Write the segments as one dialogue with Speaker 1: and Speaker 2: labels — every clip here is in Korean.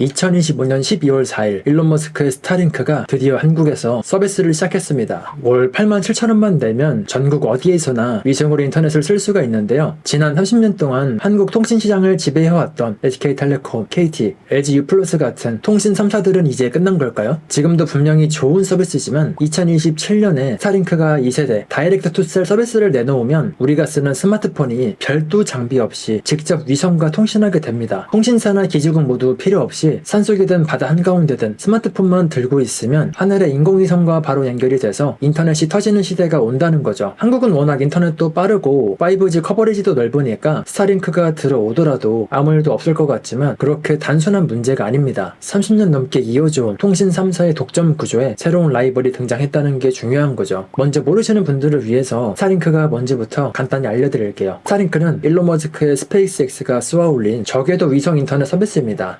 Speaker 1: 2025년 12월 4일 일론 머스크의 스타링크가 드디어 한국에서 서비스를 시작했습니다. 월 8만 7천 원만 내면 전국 어디에서나 위성으로 인터넷을 쓸 수가 있는데요. 지난 30년 동안 한국 통신 시장을 지배해왔던 SK텔레콤, KT, LG U+ 같은 통신 3사들은 이제 끝난 걸까요? 지금도 분명히 좋은 서비스지만 2027년에 스타링크가 2세대 다이렉트 투셀 서비스를 내놓으면 우리가 쓰는 스마트폰이 별도 장비 없이 직접 위성과 통신하게 됩니다. 통신사나 기지국 모두 필요 없이 산속이든 바다 한가운데든 스마트폰만 들고 있으면 하늘의 인공위성과 바로 연결이 돼서 인터넷이 터지는 시대가 온다는 거죠. 한국은 워낙 인터넷도 빠르고 5G 커버리지도 넓으니까 스타링크가 들어오더라도 아무 일도 없을 것 같지만 그렇게 단순한 문제가 아닙니다. 30년 넘게 이어져온 통신 3사의 독점 구조에 새로운 라이벌이 등장했다는 게 중요한 거죠. 먼저 모르시는 분들을 위해서 스타링크가 뭔지부터 간단히 알려드릴게요. 스타링크는 일론 머스크의 스페이스X가 쏘아 올린 저궤도 위성 인터넷 서비스입니다.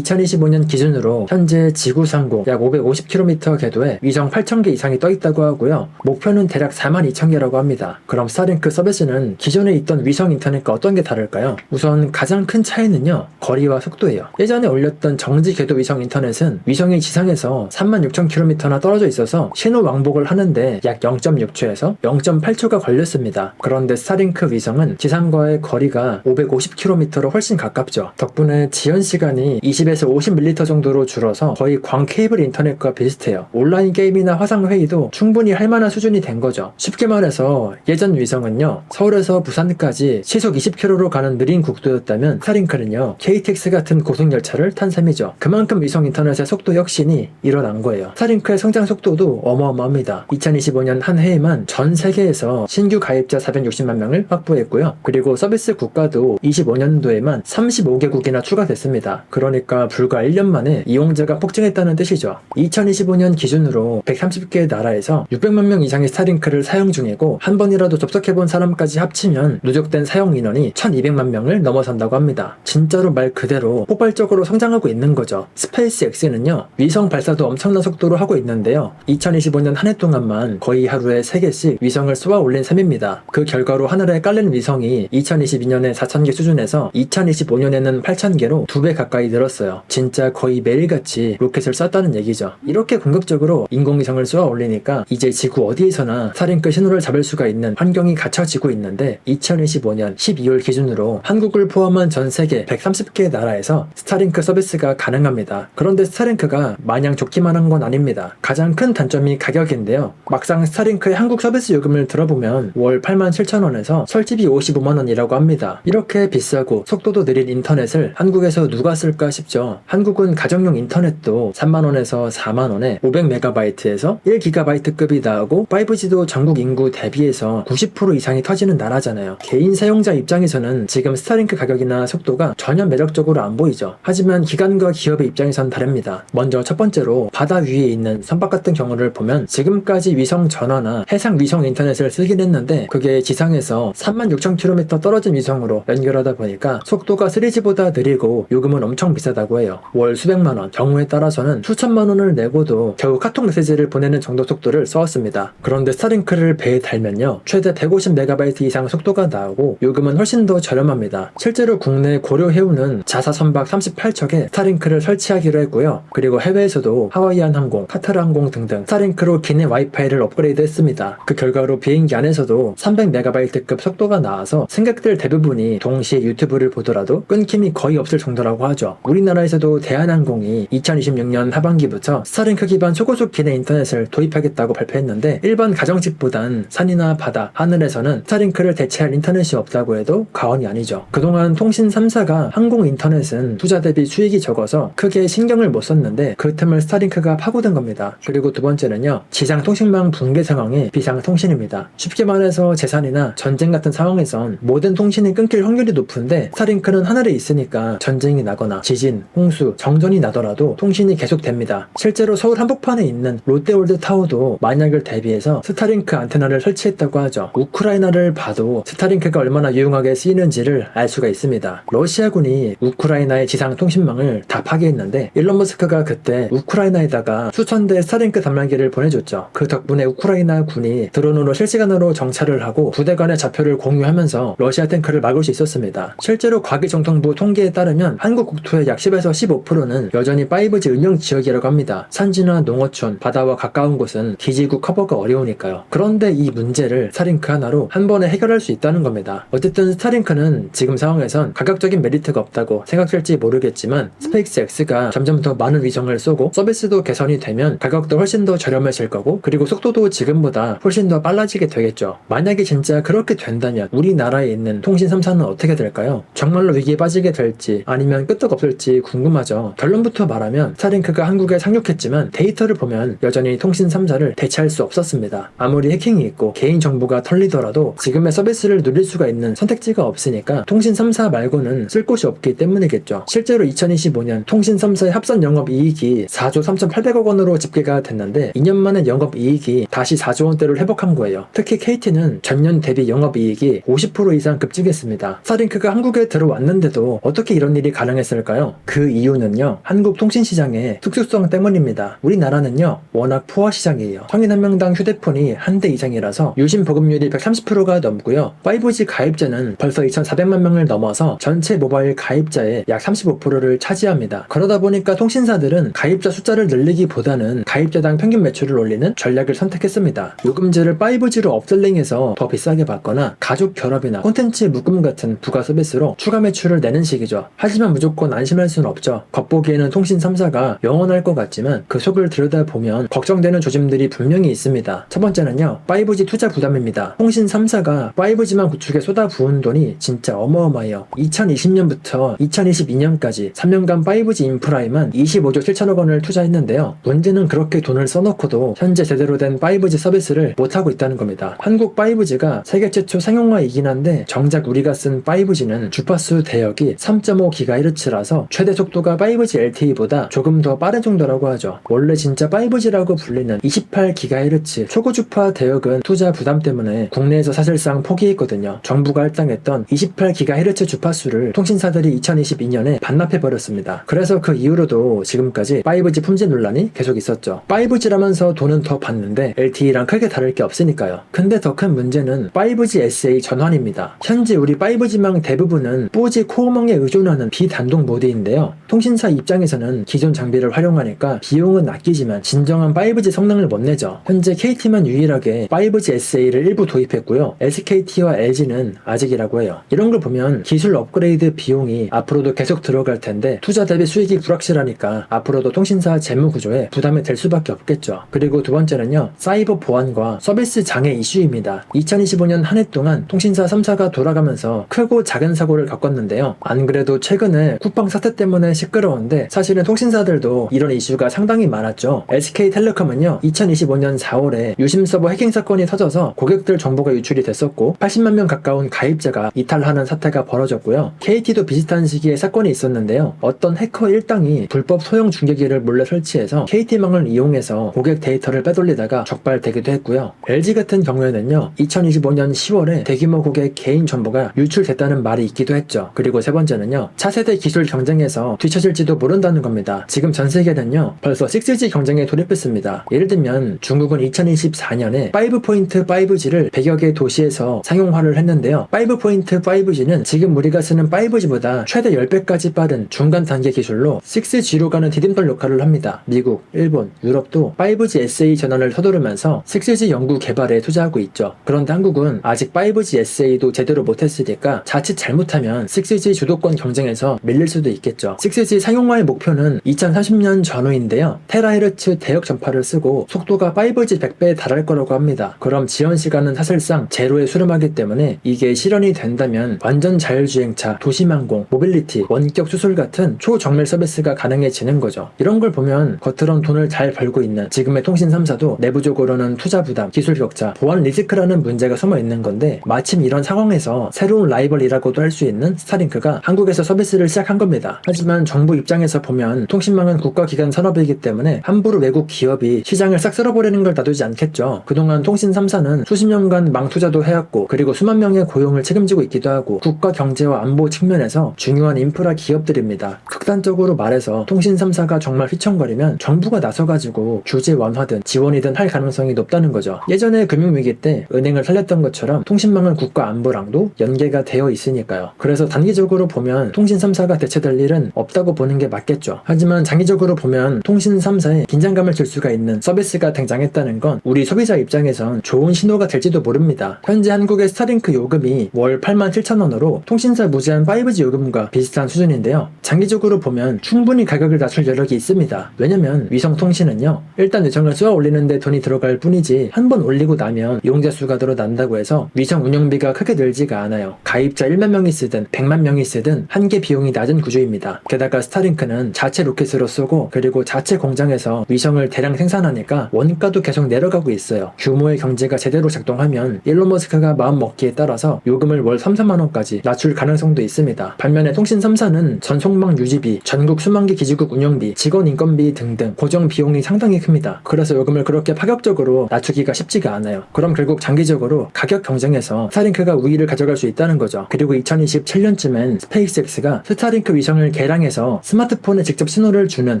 Speaker 1: 2025년 기준으로 현재 지구 상공 약 550km 궤도에 위성 8,000개 이상이 떠 있다고 하고요. 목표는 대략 42,000개라고 합니다. 그럼 스타링크 서비스는 기존에 있던 위성 인터넷과 어떤 게 다를까요? 우선 가장 큰 차이는요. 거리와 속도예요. 예전에 올렸던 정지 궤도 위성 인터넷은 위성이 지상에서 36,000km나 떨어져 있어서 신호 왕복을 하는데 약 0.6초에서 0.8초가 걸렸습니다. 그런데 스타링크 위성은 지상과의 거리가 550km로 훨씬 가깝죠. 덕분에 지연 시간이 20에서 50ｍ 정도로 줄어서 거의 광 케이블 인터넷과 비슷해요. 온라인 게임이나 화상 회의도 충분히 할 만한 수준이 된 거죠. 쉽게 말해서 예전 위성은요. 서울에서 부산까지 시속 20km로 가는 느린 국도였다면 스타링크는요. KTX 같은 고속 열차를 탄 셈이죠. 그만큼 위성 인터넷의 속도 혁신이 일어난 거예요. 스타링크의 성장 속도도 어마어마합니다. 2025년 한 해에만 전 세계에서 신규 가입자 460만 명을 확보했고요. 그리고 서비스 국가도 25년도에만 35개국이나 추가됐습니다. 그러니까 불과 1년 만에 이용자가 폭증했다는 뜻이죠. 2025년 기준으로 130개 나라에서 600만 명 이상의 스타링크를 사용 중이고 한 번이라도 접속해본 사람까지 합치면 누적된 사용 인원이 1200만 명을 넘어선다고 합니다. 진짜로 말 그대로 폭발적으로 성장하고 있는 거죠. 스페이스 X는요, 위성 발사도 엄청난 속도로 하고 있는데요. 2025년 한 해 동안만 거의 하루에 3개씩 위성을 쏘아 올린 셈입니다. 그 결과로 하늘에 깔린 위성이 2022년에 4,000개 수준에서 2025년에는 8,000개로 2배 가까이 늘었어요. 진짜 거의 매일같이 로켓을 쐈다는 얘기죠. 이렇게 공격적으로 인공위성을 쏘아 올리니까 이제 지구 어디에서나 스타링크 신호를 잡을 수가 있는 환경이 갖춰지고 있는데 2025년 12월 기준으로 한국을 포함한 전 세계 130개 나라에서 스타링크 서비스가 가능합니다. 그런데 스타링크가 마냥 좋기만 한 건 아닙니다. 가장 큰 단점이 가격인데요. 막상 스타링크의 한국 서비스 요금을 들어보면 월 8만 7천 원에서 설치비 55만 원이라고 합니다. 이렇게 비싸고 속도도 느린 인터넷을 한국에서 누가 쓸까 싶죠. 한국은 가정용 인터넷도 3만 원에서 4만 원에 500메가바이트에서 1기가바이트급이 나오고 5G도 전국 인구 대비해서 90% 이상이 터지는 나라잖아요. 개인 사용자 입장에서는 지금 스타링크 가격이나 속도가 전혀 매력적으로 안 보이죠. 하지만 기관과 기업의 입장에선 다릅니다. 먼저 첫 번째로 바다 위에 있는 선박 같은 경우를 보면 지금까지 위성 전화나 해상 위성 인터넷을 쓰긴 했는데 그게 지상에서 36,000km 떨어진 위성으로 연결하다 보니까 속도가 3G보다 느리고 요금은 엄청 비싸다고 해요. 월 수백만 원, 경우에 따라서는 수천만 원을 내고도 겨우 카톡 메시지를 보내는 정도 속도를 써왔습니다. 그런데 스타링크를 배에 달면요. 최대 150MB 이상 속도가 나오고 요금은 훨씬 더 저렴합니다. 실제로 국내 고려 해운은 자사 선박 38척에 스타링크를 설치하기로 했고요. 그리고 해외에서도 하와이안 항공, 카타르 항공 등등 스타링크로 기내 와이파이를 업그레이드 했습니다. 그 결과로 비행기 안에서도 300MB급 속도가 나와서 승객들 대부분이 동시에 유튜브를 보더라도 끊김이 거의 없을 정도라고 하죠. 우리나라에서도 대한항공이 2026년 하반기부터 스타링크 기반 초고속 기내 인터넷을 도입하겠다고 발표했는데 일반 가정집보단 산이나 바다, 하늘에서는 스타링크를 대체할 인터넷이 없다고 해도 과언이 아니죠. 그동안 통신 3사가 항공 인터넷은 투자 대비 수익이 적어서 크게 신경을 못 썼는데 그 틈을 스타링크가 파고든 겁니다. 그리고 두 번째는요. 지상 통신망 붕괴 상황의 비상 통신입니다. 쉽게 말해서 재산이나 전쟁 같은 상황에선 모든 통신이 끊길 확률이 높은데 스타링크는 하늘에 있으니까 전쟁이 나거나 지진, 홍수, 정전이 나더라도 통신이 계속됩니다. 실제로 서울 한복판에 있는 롯데월드 타워도 만약을 대비해서 스타링크 안테나를 설치했다고 하죠. 우크라이나를 봐도 스타링크가 얼마나 유용하게 쓰이는지를 알 수가 있습니다. 러시아군이 우크라이나의 지상 통신망을 다 파괴했는데 일론 머스크가 그때 우크라이나에다가 수천 대 스타링크 단말기를 보내줬죠. 그 덕분에 우크라이나 군이 드론으로 실시간으로 정찰을 하고 부대 간의 좌표를 공유하면서 러시아 탱크를 막을 수 있었습니다. 실제로 과기정통부 통계에 따르면 한국 국토의 약 10에서 35%는 여전히 5G 음영 지역이라고 합니다. 산지나 농어촌, 바다와 가까운 곳은 기지국 커버가 어려우니까요. 그런데 이 문제를 스타링크 하나로 한 번에 해결할 수 있다는 겁니다. 어쨌든 스타링크는 지금 상황에선 가격적인 메리트가 없다고 생각할지 모르겠지만 스페이스X가 점점 더 많은 위성을 쏘고 서비스도 개선이 되면 가격도 훨씬 더 저렴해질 거고 그리고 속도도 지금보다 훨씬 더 빨라지게 되겠죠. 만약에 진짜 그렇게 된다면 우리나라에 있는 통신 3사는 어떻게 될까요? 정말로 위기에 빠지게 될지 아니면 끄떡 없을지 궁금 하죠. 결론부터 말하면 스타링크가 한국에 상륙했지만 데이터를 보면 여전히 통신 3사를 대체할 수 없었습니다. 아무리 해킹이 있고 개인 정보가 털리더라도 지금의 서비스를 누릴 수가 있는 선택지가 없으니까 통신 3사 말고는 쓸 곳이 없기 때문이겠죠. 실제로 2025년 통신 3사의 합산 영업 이익이 4조 3,800억 원으로 집계가 됐는데 2년 만에 영업 이익이 다시 4조 원대를 회복한 거예요. 특히 KT는 전년 대비 영업 이익이 50% 이상 급증했습니다. 스타링크가 한국에 들어왔는데도 어떻게 이런 일이 가능했을까요? 그 이유는요. 한국 통신 시장의 특수성 때문입니다. 우리나라는요. 워낙 푸어 시장이에요. 성인 한 명당 휴대폰이 한 대 이상이라서 유심 보급률이 130%가 넘고요. 5G 가입자는 벌써 2,400만 명을 넘어서 전체 모바일 가입자의 약 35%를 차지합니다. 그러다 보니까 통신사들은 가입자 숫자를 늘리기보다는 가입자당 평균 매출을 올리는 전략을 선택했습니다. 요금제를 5G로 업셀링해서 더 비싸게 받거나 가족 결합이나 콘텐츠 묶음 같은 부가 서비스로 추가 매출을 내는 식이죠. 하지만 무조건 안심할 수는 없죠. 겉보기에는 통신 3사가 영원할 것 같지만 그 속을 들여다보면 걱정되는 조짐들이 분명히 있습니다. 첫 번째는요. 5G 투자 부담입니다. 통신 3사가 5G만 구축에 쏟아부은 돈이 진짜 어마어마해요. 2020년부터 2022년까지 3년간 5G 인프라에만 25조 7천억 원을 투자했는데요. 문제는 그렇게 돈을 써놓고도 현재 제대로 된 5G 서비스를 못하고 있다는 겁니다. 한국 5G가 세계 최초 상용화이긴 한데 정작 우리가 쓴 5G는 주파수 대역이 3.5GHz라서 최대 속도가 5G LTE보다 조금 더 빠른 정도라고 하죠. 원래 진짜 5G라고 불리는 28GHz 초고주파 대역은 투자 부담 때문에 국내에서 사실상 포기했거든요. 정부가 할당했던 28GHz 주파수를 통신사들이 2022년에 반납해버렸습니다. 그래서 그 이후로도 지금까지 5G 품질 논란이 계속 있었죠. 5G라면서 돈은 더 받는데 LTE랑 크게 다를 게 없으니까요. 근데 더 큰 문제는 5G SA 전환입니다. 현재 우리 5G망 대부분은 4G 코어망에 의존하는 비단독 모드인데요. 통신사 입장에서는 기존 장비를 활용하니까 비용은 아끼지만 진정한 5G 성능을 못 내죠. 현재 KT만 유일하게 5G SA를 일부 도입했고요. SKT와 LG는 아직이라고 해요. 이런 걸 보면 기술 업그레이드 비용이 앞으로도 계속 들어갈 텐데 투자 대비 수익이 불확실하니까 앞으로도 통신사 재무 구조에 부담이 될 수밖에 없겠죠. 그리고 두 번째는요. 사이버 보안과 서비스 장애 이슈입니다. 2025년 한 해 동안 통신사 3사가 돌아가면서 크고 작은 사고를 겪었는데요. 안 그래도 최근에 쿠팡 사태 때문에 시 끄러운데 사실은 통신사들도 이런 이슈가 상당히 많았죠. SK텔레콤은요. 2025년 4월에 유심 서버 해킹 사건이 터져서 고객들 정보가 유출이 됐었고 80만 명 가까운 가입자가 이탈하는 사태가 벌어졌고요. KT도 비슷한 시기에 사건이 있었는데요. 어떤 해커 일당이 불법 소형 중계기를 몰래 설치해서 KT망을 이용해서 고객 데이터를 빼돌리다가 적발되기도 했고요. LG 같은 경우에는요. 2025년 10월에 대규모 고객 개인 정보가 유출됐다는 말이 있기도 했죠. 그리고 세 번째는요. 차세대 기술 경쟁에서 뒤처질지도 모른다는 겁니다. 지금 전 세계는요. 벌써 6G 경쟁에 돌입했습니다. 예를 들면 중국은 2024년에 5포인트 5G를 100여 개 도시에서 상용화를 했는데요. 5포인트 5G는 지금 우리가 쓰는 5G보다 최대 10배까지 빠른 중간 단계 기술로 6G로 가는 디딤돌 역할을 합니다. 미국, 일본, 유럽도 5G SA 전환을 서두르면서 6G 연구 개발에 투자하고 있죠. 그런데 한국은 아직 5G SA도 제대로 못했으니까 자칫 잘못하면 6G 주도권 경쟁에서 밀릴 수도 있겠죠. 6G 상용화의 목표는 2030년 전후인데요. 테라헤르츠 대역 전파를 쓰고 속도가 5G 100배에 달할 거라고 합니다. 그럼 지연 시간은 사실상 제로에 수렴하기 때문에 이게 실현이 된다면 완전 자율주행차, 도시망공, 모빌리티, 원격 수술 같은 초정밀 서비스가 가능해지는 거죠. 이런 걸 보면 겉으론 돈을 잘 벌고 있는 지금의 통신 3사도 내부적으로는 투자 부담, 기술 격차, 보안 리스크라는 문제가 숨어 있는 건데 마침 이런 상황에서 새로운 라이벌이라고도 할 수 있는 스타링크가 한국에서 서비스를 시작한 겁니다. 하지만 정부 입장에서 보면 통신망은 국가기관 산업이기 때문에 함부로 외국 기업이 시장을 싹 쓸어버리는 걸 놔두지 않겠죠. 그동안 통신 3사는 수십 년간 망 투자도 해왔고 그리고 수만 명의 고용을 책임지고 있기도 하고 국가 경제와 안보 측면에서 중요한 인프라 기업들입니다. 극단적으로 말해서 통신 3사가 정말 휘청거리면 정부가 나서가지고 규제 완화든 지원이든 할 가능성이 높다는 거죠. 예전에 금융위기 때 은행을 살렸던 것처럼 통신망은 국가 안보랑도 연계가 되어 있으니까요. 그래서 단기적으로 보면 통신 3사가 대체될 일은 없다. 없다고 보는 게 맞겠죠. 하지만 장기적으로 보면 통신 3사에 긴장감을 줄 수가 있는 서비스가 등장했다는 건 우리 소비자 입장에선 좋은 신호가 될지도 모릅니다. 현재 한국의 스타링크 요금이 월 87,000원으로 통신사 무제한 5G 요금과 비슷한 수준인데요. 장기적으로 보면 충분히 가격을 낮출 여력이 있습니다. 왜냐면 위성 통신은요. 일단 위성을 쏘아 올리는데 돈이 들어갈 뿐이지 한 번 올리고 나면 이용자 수가 늘어난다고 해서 위성 운영비가 크게 늘지가 않아요. 가입자 1만 명이 쓰든 100만 명이 쓰든 한계 비용이 낮은 구조입니다. 게다가 스타링크는 자체 로켓으로 쏘고 그리고 자체 공장에서 위성을 대량 생산하니까 원가도 계속 내려가고 있어요. 규모의 경제가 제대로 작동하면 일론 머스크가 마음 먹기에 따라서 요금을 월 3, 4만 원까지 낮출 가능성도 있습니다. 반면에 통신 3사는 전송망 유지비, 전국 수만기 기지국 운영비, 직원 인건비 등등 고정 비용이 상당히 큽니다. 그래서 요금을 그렇게 파격적으로 낮추기가 쉽지가 않아요. 그럼 결국 장기적으로 가격 경쟁에서 스타링크가 우위를 가져갈 수 있다는 거죠. 그리고 2027년쯤엔 스페이스X가 스타링크 위성을 개량해서 스마트폰에 직접 신호를 주는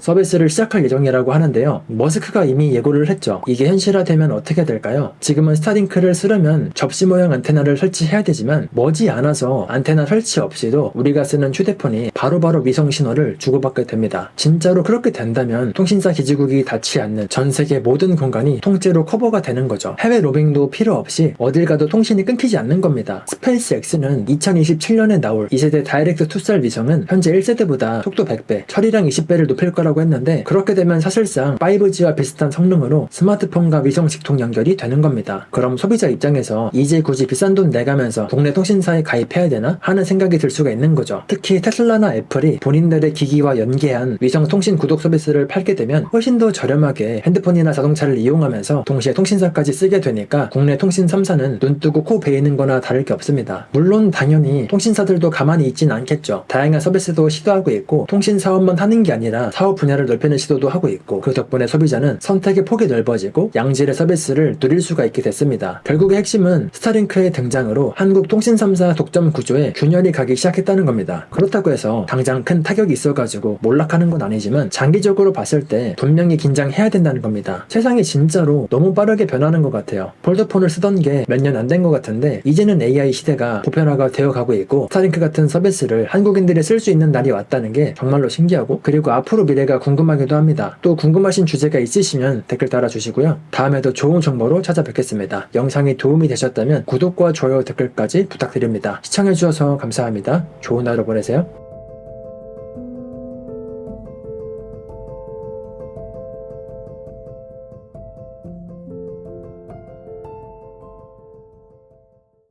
Speaker 1: 서비스를 시작할 예정이라고 하는데요. 머스크가 이미 예고를 했죠. 이게 현실화되면 어떻게 될까요? 지금은 스타링크를 쓰려면 접시 모양 안테나를 설치해야 되지만 머지 않아서 안테나 설치 없이도 우리가 쓰는 휴대폰이 바로바로 위성 신호를 주고받게 됩니다. 진짜로 그렇게 된다면 통신사 기지국이 닿지 않는 전 세계 모든 공간이 통째로 커버가 되는 거죠. 해외 로밍도 필요 없이 어딜 가도 통신이 끊기지 않는 겁니다. 스페이스 X는 2027년에 나올 2세대 다이렉트 투셀 위성은 현재 1세대보다 속도 100배, 처리량 20배를 높일 거라고 했는데 그렇게 되면 사실상 5G와 비슷한 성능으로 스마트폰과 위성 직통 연결이 되는 겁니다. 그럼 소비자 입장에서 이제 굳이 비싼 돈 내가면서 국내 통신사에 가입해야 되나 하는 생각이 들 수가 있는 거죠. 특히 테슬라나 애플이 본인들의 기기와 연계한 위성 통신 구독 서비스를 팔게 되면 훨씬 더 저렴하게 핸드폰이나 자동차를 이용하면서 동시에 통신사까지 쓰게 되니까 국내 통신 3사는 눈 뜨고 코 베이는 거나 다를 게 없습니다. 물론 당연히 통신사들도 가만히 있진 않겠죠. 다양한 서비스도 시도하고 있고 통신 사업만 하는 게 아니라 사업 분야를 넓히는 시도도 하고 있고 그 덕분에 소비자는 선택의 폭이 넓어지고 양질의 서비스를 누릴 수가 있게 됐습니다. 결국의 핵심은 스타링크의 등장으로 한국 통신 3사 독점 구조에 균열이 가기 시작했다는 겁니다. 그렇다고 해서 당장 큰 타격이 있어가지고 몰락하는 건 아니지만 장기적으로 봤을 때 분명히 긴장해야 된다는 겁니다. 세상이 진짜로 너무 빠르게 변하는 것 같아요. 폴더폰을 쓰던 게 몇 년 안 된 것 같은데 이제는 AI 시대가 보편화가 되어 가고 있고 스타링크 같은 서비스를 한국인들이 쓸 수 있는 날이 왔다는 게 정말로 신기하고 그리고 앞으로 미래가 궁금하기도 합니다. 또 궁금하신 주제가 있으시면 댓글 달아주시고요. 다음에도 좋은 정보로 찾아뵙겠습니다. 영상이 도움이 되셨다면 구독과 좋아요 댓글까지 부탁드립니다. 시청해주셔서 감사합니다. 좋은 하루 보내세요.